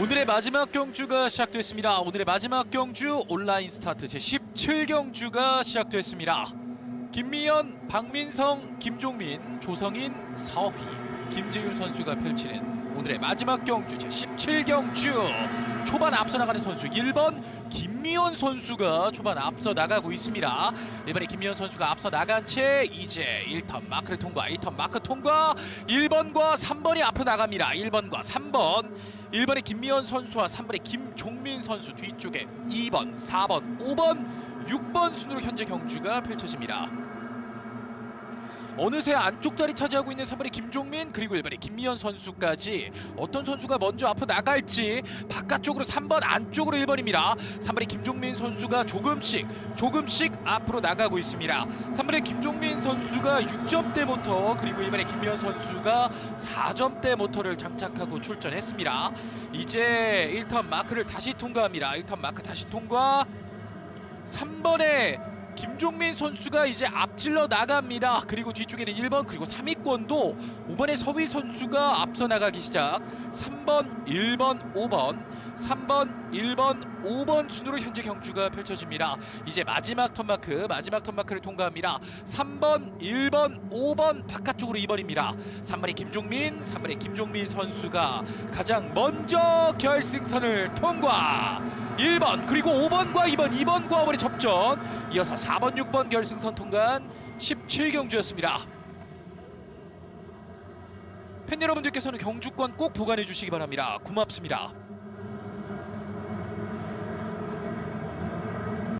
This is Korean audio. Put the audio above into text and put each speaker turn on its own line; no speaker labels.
오늘의 마지막 경주가 시작됐습니다. 오늘의 마지막 경주 온라인 스타트 제 17경주가 시작됐습니다. 김미연, 박민성, 김종민, 조성인, 서희, 김재윤 선수가 펼치는 오늘의 마지막 경주 제 17경주 초반 앞서 나가는 선수 1번 김미연 선수가 초반 앞서 나가고 있습니다. 이번에 김미연 선수가 앞서 나간 채 이제 1턴 마크를 통과, 2턴 마크 통과 1번과 3번이 앞으로 나갑니다. 1번과 3번 1번의 김미연 선수와 3번의 김종민 선수 뒤쪽에 2번, 4번, 5번, 6번 순으로 현재 경주가 펼쳐집니다. 어느새 안쪽 자리 차지하고 있는 3번의 김종민 그리고 1번의 김미연 선수까지 어떤 선수가 먼저 앞으로 나갈지 바깥쪽으로 3번 안쪽으로 1번입니다. 3번의 김종민 선수가 조금씩 조금씩 앞으로 나가고 있습니다. 3번의 김종민 선수가 6점대 모터 그리고 1번의 김미연 선수가 4점대 모터를 장착하고 출전했습니다. 이제 1턴 마크를 다시 통과합니다. 1턴 마크 다시 통과 3번의 김종민 선수가 이제 앞질러 나갑니다. 그리고 뒤쪽에는 1번 그리고 3위권도 5번의 서위 선수가 앞서 나가기 시작. 3번, 1번, 5번, 3번, 1번, 5번 순으로 현재 경주가 펼쳐집니다. 이제 마지막 턴마크, 마지막 턴마크를 통과합니다. 3번, 1번, 5번 바깥쪽으로 2번입니다. 3번의 김종민, 3번의 김종민 선수가 가장 먼저 결승선을 통과. 1번 그리고 5번과 2번, 2번과 5번의 접전. 이어서 4번, 6번 결승선 통과한 17경주였습니다. 팬 여러분들께서는 경주권 꼭 보관해 주시기 바랍니다. 고맙습니다.